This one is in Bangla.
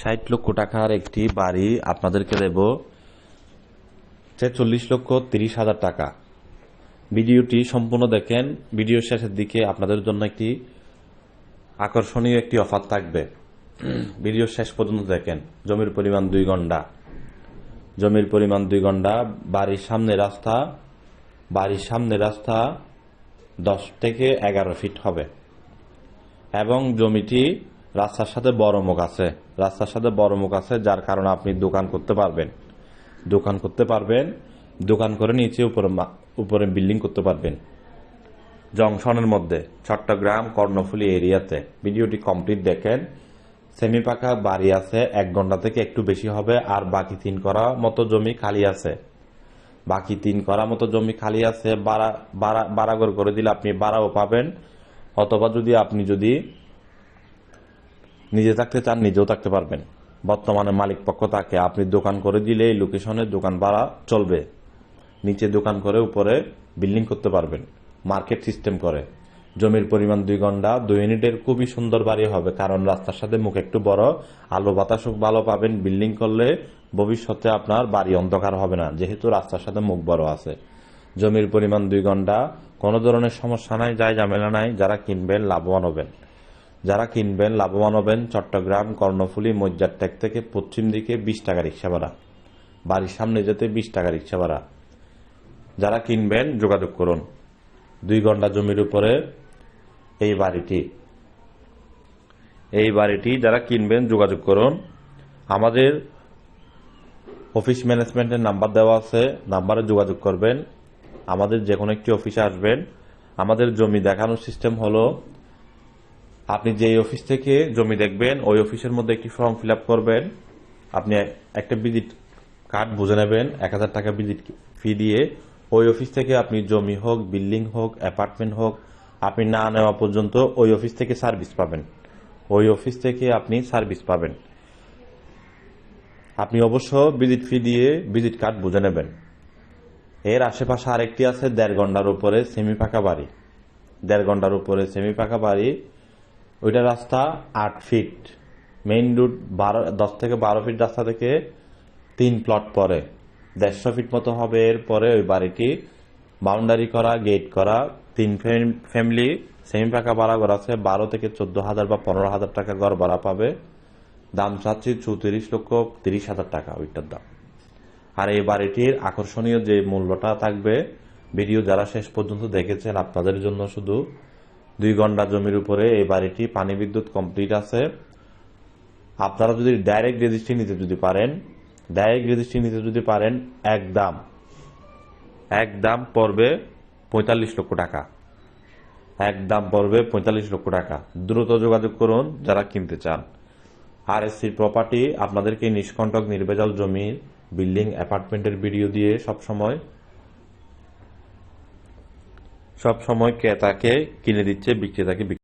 ষাট লক্ষ টাকার একটি বাড়ি আপনাদেরকে দেব। ছেচল্লিশ লক্ষ তিরিশ হাজার টাকা। ভিডিওটি সম্পূর্ণ দেখেন। ভিডিওর শেষের দিকে আপনাদের জন্য একটি আকর্ষণীয় একটি অফার থাকবে। ভিডিও শেষ পর্যন্ত দেখেন। জমির পরিমাণ দুই ঘণ্টা। জমির পরিমাণ দুই ঘণ্টা। বাড়ির সামনে রাস্তা। বাড়ির সামনে রাস্তা দশ থেকে এগারো ফিট হবে। এবং জমিটি রাস্তার সাথে বড় মুখ আছে। রাস্তার সাথে বড় মুখ আছে, যার কারণে আপনি দোকান করতে পারবেন। দোকান করতে পারবেন, দোকান করে নিচে উপরে উপরে বিল্ডিং করতে পারবেন। জংশনের মধ্যে, চট্টগ্রাম কর্ণফুলী এরিয়াতে। ভিডিওটি কমপ্লিট দেখেন। সেমি পাকা বাড়ি আছে, এক ঘণ্টা থেকে একটু বেশি হবে, আর বাকি তিন করা মতো জমি খালি আছে। বাকি তিন করা মতো জমি খালি আছে, বাড়া বাড়া বাড়াগর করে দিলে আপনি বাড়াও পাবেন। অথবা যদি আপনি যদি নিজে থাকতে চান, নিজেও থাকতে পারবেন। বর্তমানে মালিক পক্ষ তাকে, আপনি দোকান করে দিলে এই লোকেশনে দোকান ভাড়া চলবে। নিচে দোকান করে উপরে বিল্ডিং করতে পারবেন, মার্কেট সিস্টেম করে। জমির পরিমাণ দুই ঘণ্টা, দুই ইউনিটের খুবই সুন্দর বাড়ি হবে, কারণ রাস্তার সাথে মুখ একটু বড়, আলো বাতাস ভালো পাবেন, বিল্ডিং করলে ভবিষ্যতে আপনার বাড়ি অন্ধকার হবে না, যেহেতু রাস্তার সাথে মুখ বড় আছে। জমির পরিমাণ দুই ঘণ্টা, কোনো ধরনের সমস্যা নাই যাই ঝামেলা নাই, যারা কিনবেন, লাভবান হবেন। যারা কিনবেন, লাভবান হবেন, চট্টগ্রাম, কর্ণফুলী মজ্জারটেক থেকে পশ্চিম দিকে বিশ টাকা রিক্সা ভাড়া। বাড়ির সামনে যেতে বিশ টাকা রিক্সা ভাড়া। যারা কিনবেন, যোগাযোগ করুন। দুই ঘণ্টা জমির উপরে এই বাড়িটি। এই বাড়িটি যারা কিনবেন, যোগাযোগ করুন। আমাদের অফিস ম্যানেজমেন্টের নাম্বার দেওয়া আছে, নাম্বারে যোগাযোগ করবেন। আমাদের যে কোনো একটি অফিসে আসবেন। আমাদের জমি দেখানোর সিস্টেম হলো আপনি যে অফিস থেকে জমি দেখবেন, ওই অফিসের মধ্যে একটি ফর্ম ফিল করবেন। আপনি একটা ভিজিট কার্ড বুঝে নেবেন, এক হাজার টাকা ভিজিট ফি দিয়ে। ওই অফিস থেকে আপনি জমি হোক বিল্ডিং হোক অ্যাপার্টমেন্ট হোক, আপনি না নেওয়া পর্যন্ত ওই অফিস থেকে সার্ভিস পাবেন। ওই অফিস থেকে আপনি সার্ভিস পাবেন। আপনি অবশ্য ভিজিট ফি দিয়ে ভিজিট কার্ড বুঝে নেবেন। এর আশেপাশে আরেকটি আছে, দেড় ঘণ্টার উপরে সেমি পাকা বাড়ি। দেড় ঘণ্টার উপরে সেমি পাকা বাড়ি ওইটা রাস্তা আট ফিট মেইন রুট বারো, দশ থেকে বারো ফিট রাস্তা থেকে তিন প্লট পরে দেড়শো ফিট মতো হবে এরপরে ওই বাড়িটি। বাউন্ডারি করা গেট করা, তিন ফ্যামিলি সেমি পাকা ভাড়া ঘর আছে। বারো থেকে চোদ্দ হাজার বা পনেরো হাজার টাকা ঘর ভাড়া পাবে। দাম চাচ্ছি চৌত্রিশ লক্ষ তিরিশ হাজার টাকা ওইটার দাম। আর এই বাড়িটির আকর্ষণীয় যে মূল্যটা থাকবে, ভিডিও যারা শেষ পর্যন্ত দেখেছেন আপনাদের জন্য শুধু দুই ঘণ্টা জমির উপরে এই বাড়িটি পানি বিদ্যুৎ কমপ্লিট আছে। আপনারা যদি ডাইরেক্ট রেজিস্ট্রি নিতে যদি পারেন ডাইরেক্ট রেজিস্ট্রি নিতে যদি পারেন, এক দাম। এক দাম পড়বে পঁয়তাল্লিশ লক্ষ টাকা। এক দাম পড়বে পঁয়তাল্লিশ লক্ষ টাকা। দ্রুত যোগাযোগ করুন যারা কিনতে চান। আর এসসির প্রপার্টি আপনাদেরকে নিষ্কণ্টক নির্ভেজাল জমির বিল্ডিং অ্যাপার্টমেন্টের ভিডিও দিয়ে সব সময় সব সময় ক্রেতাকে কিনে দিচ্ছে বিক্রেতাকে বিক্রি